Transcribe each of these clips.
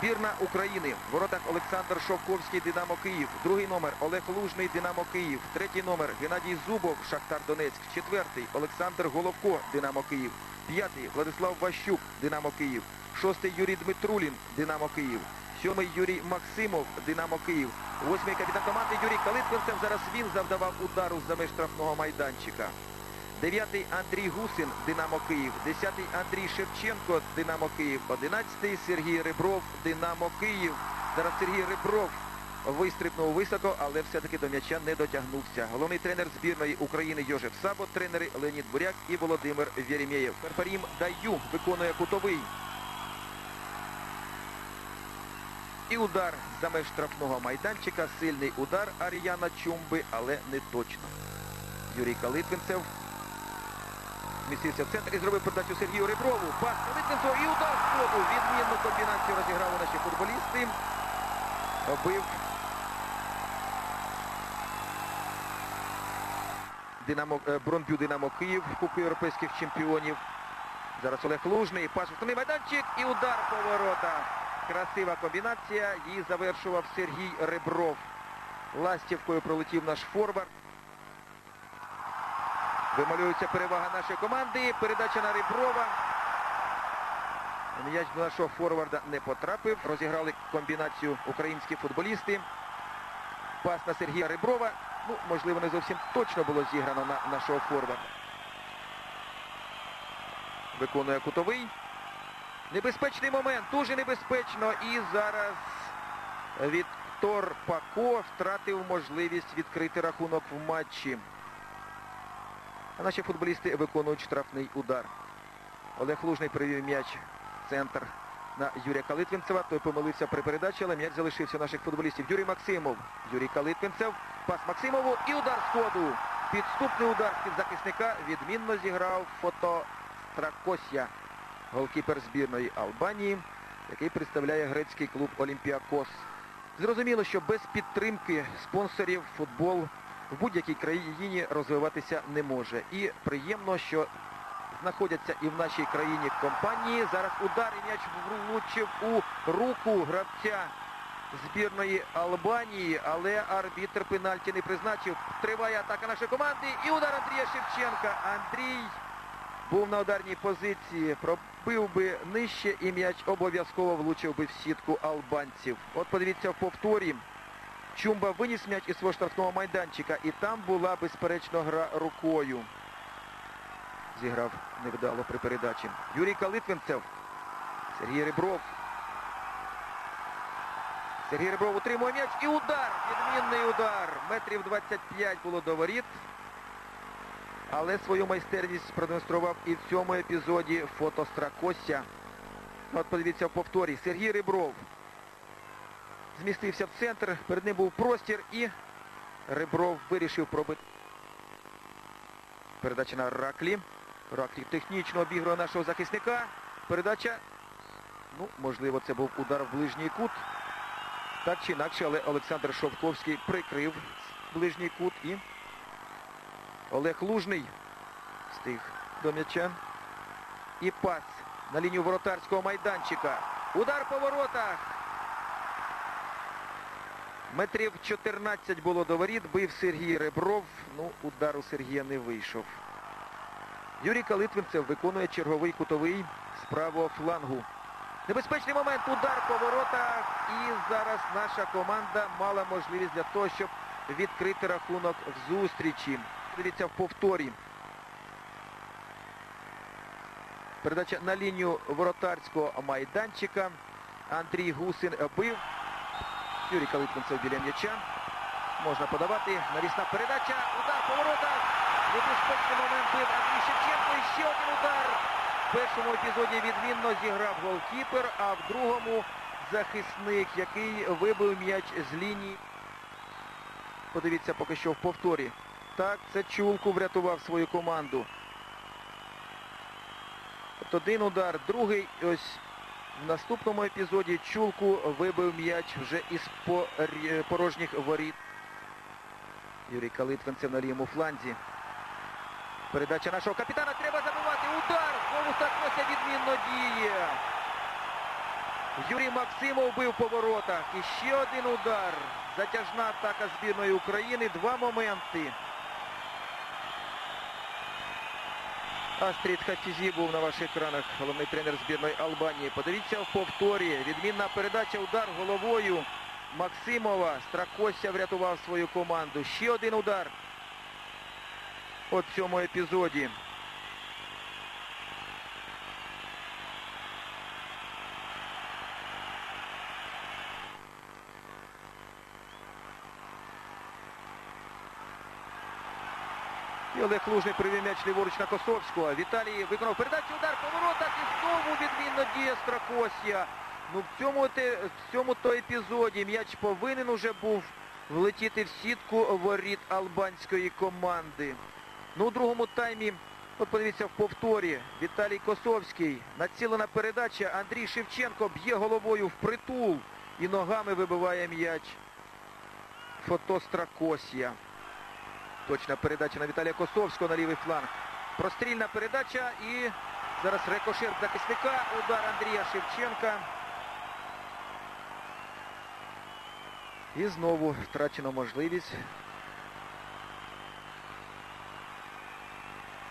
Збірна України. В воротах Олександр Шовковський, Динамо Київ. Другий номер Олег Лужний, Динамо Київ. Третій номер Геннадій Зубов, Шахтар Донецьк. Четвертий Олександр Головко, Динамо Київ. П'ятий Владислав Ващук, Динамо Київ. Шостий Юрій Дмитрулін, Динамо Київ. Сьомий Юрій Максимов, Динамо Київ. Восьмий капітан команди Юрій Калитвинцев. Зараз він завдавав удару за меж штрафного майданчика. Дев'ятий Андрій Гусин, Динамо Київ. Десятий Андрій Шевченко, Динамо Київ. Одинадцятий Сергій Ребров, Динамо Київ. Зараз Сергій Ребров вистрибнув високо, але все-таки до м'яча не дотягнувся. Головний тренер збірної України Йожеф Сабо, тренери Леонід Буряк і Володимир Вєрімєєв. Перпарім Даю виконує кутовий. І удар за меж штрафного майданчика. Сильний удар Ар'яна Чумби, але не точно. Юрій Калитвинцев змістився в центр і зробив передачу Сергію Реброву. Пас Калитвинцеву і удар в ходу. Відмінну комбінацію розіграли наші футболісти. Бив Динамо, е, Бронбю Динамо Київ Кубку європейських чемпіонів. Зараз Олег Лужний. Пас в штрафний майданчик і удар по воротах. Красива комбінація. Її завершував Сергій Ребров. Ластівкою пролетів наш форвард. Вималюється перевага нашої команди. Передача на Реброва. М'яч до нашого форварда не потрапив. Розіграли комбінацію українські футболісти. Пас на Сергія Реброва. Ну, можливо, не зовсім точно було зіграно на нашого форварда. Виконує кутовий. Небезпечний момент, дуже небезпечно. І зараз Віктор Пако втратив можливість відкрити рахунок в матчі. А наші футболісти виконують штрафний удар. Олег Лужний привів м'яч центр на Юрія Калитвинцева. Той помилився при передачі, але м'яч залишився наших футболістів. Юрій Максимов. Юрій Калитвинцев. Пас Максимову і удар з ходу. Підступний удар з-під захисника відмінно зіграв фото Стракосія, голкіпер збірної Албанії, який представляє грецький клуб Олімпіакос. Зрозуміло, що без підтримки спонсорів футбол в будь-якій країні розвиватися не може. І приємно, що знаходяться і в нашій країні компанії. Зараз удар і м'яч влучив у руку гравця збірної Албанії, але арбітр пенальті не призначив. Триває атака нашої команди і удар Андрія Шевченка. Андрій був на ударній позиції, пробив би нижче і м'яч обов'язково влучив би в сітку албанців. От подивіться в повторі. Чумба виніс м'яч із свого штрафного майданчика і там була безперечно гра рукою. Зіграв невдало при передачі. Юрій Калитвинцев. Сергій Ребров. Сергій Ребров утримує м'яч і удар. Відмінний удар. Метрів 25 було до воріт. Але свою майстерність продемонстрував і в цьому епізоді фото Стракося. От подивіться в повторі. Сергій Ребров змістився в центр, перед ним був простір і Ребров вирішив пробити. Передача на Раклі. Раклі технічно обігрує нашого захисника. Передача, ну, можливо, це був удар в ближній кут. Так чи інакше, але Олександр Шовковський прикрив ближній кут і Олег Лужний встиг до м'яча. І пас на лінію воротарського майданчика. Удар по воротах. Метрів 14 було до воріт, бив Сергій Ребров. Ну, удар у Сергія не вийшов. Юрій Калитвинцев виконує черговий кутовий з правого флангу. Небезпечний момент, удар по воротах. І зараз наша команда мала можливість для того, щоб відкрити рахунок в зустрічі. Дивіться в повторі. Передача на лінію воротарського майданчика. Андрій Гусин бив. Юрій Калитвинцев біля м'яча. Можна подавати. Нарісна передача. Удар по воротах. Небезпечний момент бив Андрій Шевченко. І ще один удар. В першому епізоді відмінно зіграв голкіпер, а в другому захисник, який вибив м'яч з лінії. Подивіться поки що в повторі. Так, це Чулку врятував свою команду. От один удар, другий. Ось в наступному епізоді Чулку вибив м'яч вже із порожніх воріт. Юрій Калитвинцев на лівому фланзі. Передача нашого капітана. Треба забивати. Удар! Знову Сакося відмінно діє. Юрій Максимов бив по воротах. І ще один удар. Затяжна атака збірної України. Два моменти. Астрід Хатізі був на ваших екранах, головний тренер збірної Албанії. Подивіться в повторі. Відмінна передача, удар головою Максимова. Стракося врятував свою команду. Ще один удар. В цьому епізоді. І Олег Лужний привів м'яч ліворуч на Косовського. Віталій виконав передачу, удар по воротах і знову відмінно діє Стракосія. Ну в цьому, в цьому то епізоді м'яч повинен уже був влетіти в сітку воріт албанської команди. Ну у другому таймі, от подивіться в повторі, Віталій Косовський. Націлена передача. Андрій Шевченко б'є головою в притул і ногами вибиває м'яч. Фото Стракосія. Точна передача на Віталія Косовського на лівий фланг. Прострільна передача і зараз рикошет захисника. Удар Андрія Шевченка. І знову втрачено можливість.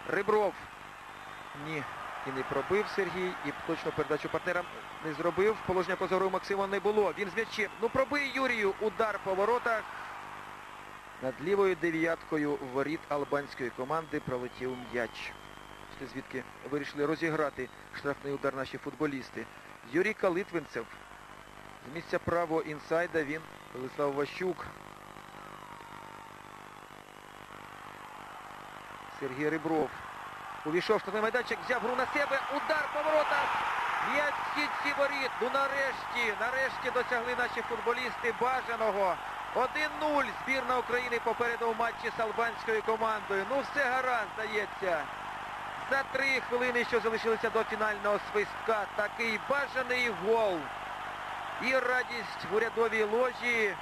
Рибров. Ні. І не пробив Сергій. І точно передачу партнерам не зробив. Положення позору у Максима не було. Він з м'ячем. Ну пробий Юрію. Удар по воротах. Над лівою дев'яткою воріт албанської команди пролетів м'яч. Звідки вирішили розіграти штрафний удар наші футболісти. Юрій Калитвинцев. З місця правого інсайда він Владислав Ващук. Сергій Рибров. Увійшов штрафний майданчик, взяв гру на себе. Удар по воротах. М'яч в сітці воріт. Ну нарешті, нарешті досягли наші футболісти бажаного. 1-0. Збірна України попереду в матчі з албанською командою. Ну все гаразд, здається. За три хвилини, що залишилися до фінального свистка, такий бажаний гол. І радість в урядовій ложі.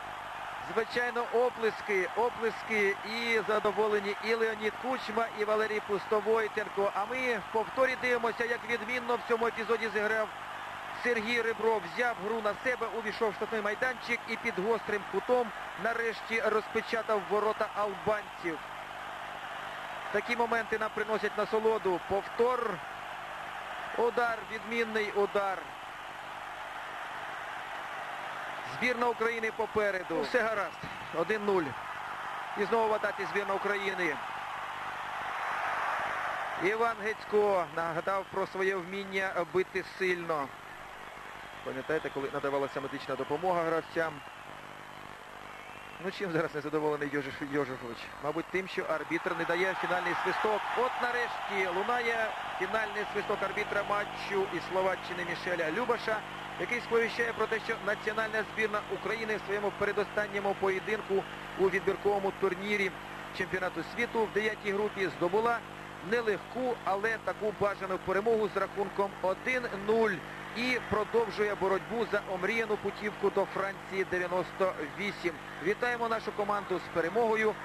Звичайно, оплески, оплески і задоволені і Леонід Кучма, і Валерій Пустовойтенко. А ми в повторі дивимося, як відмінно в цьому епізоді зіграв Сергій Рибров. Взяв гру на себе, увійшов в штатний майданчик і під гострим кутом нарешті розпечатав ворота албанців. Такі моменти нам приносять насолоду. Повтор. Удар, відмінний удар. Збірна України попереду. Все гаразд. 1-0. І знову в атаці збірна України. Іван Гецько нагадав про своє вміння бити сильно. Пам'ятаєте, коли надавалася медична допомога гравцям? Ну чим зараз незадоволений Йожеф Йожефович? Мабуть, тим, що арбітр не дає фінальний свисток. От нарешті лунає фінальний свисток арбітра матчу із Словаччини Мішеля Любаша, який сповіщає про те, що національна збірна України в своєму передостанньому поєдинку у відбірковому турнірі чемпіонату світу в дев'ятій групі здобула нелегку, але таку бажану перемогу з рахунком 1-0 і продовжує боротьбу за омріяну путівку до Франції 98. Вітаємо нашу команду з перемогою.